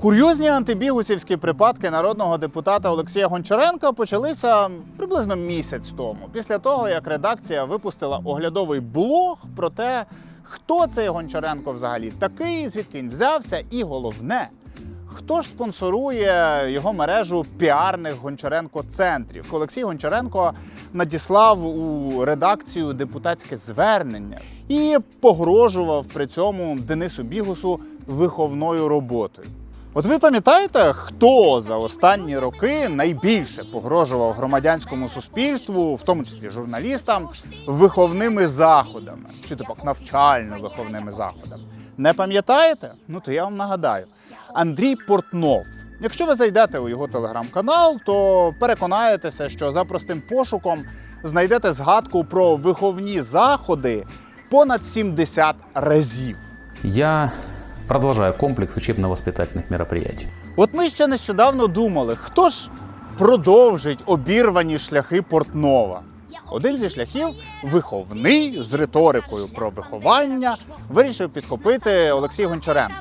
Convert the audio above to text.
Курйозні антибігусівські припадки народного депутата Олексія Гончаренка почалися приблизно місяць тому, після того як редакція випустила оглядовий блог про те, хто цей Гончаренко взагалі такий, звідки він взявся, і головне, хто ж спонсорує його мережу піарних Гончаренко-центрів. Олексій Гончаренко надіслав у редакцію депутатське звернення і погрожував при цьому Денису Бігусу виховною роботою. От ви пам'ятаєте, хто за останні роки найбільше погрожував громадянському суспільству, в тому числі журналістам, виховними заходами чи типу навчально-виховними заходами? Не пам'ятаєте? Ну то я вам нагадаю. Андрій Портнов. Якщо ви зайдете у його телеграм-канал, то переконаєтеся, що за простим пошуком знайдете згадку про виховні заходи понад 70 разів. Я продолжаю комплекс учебно-воспитательных мероприятий. От ми ще нещодавно думали, хто ж продовжить обірвані шляхи Портнова. Один зі шляхів виховний з риторикою про виховання вирішив підхопити Олексій Гончаренко.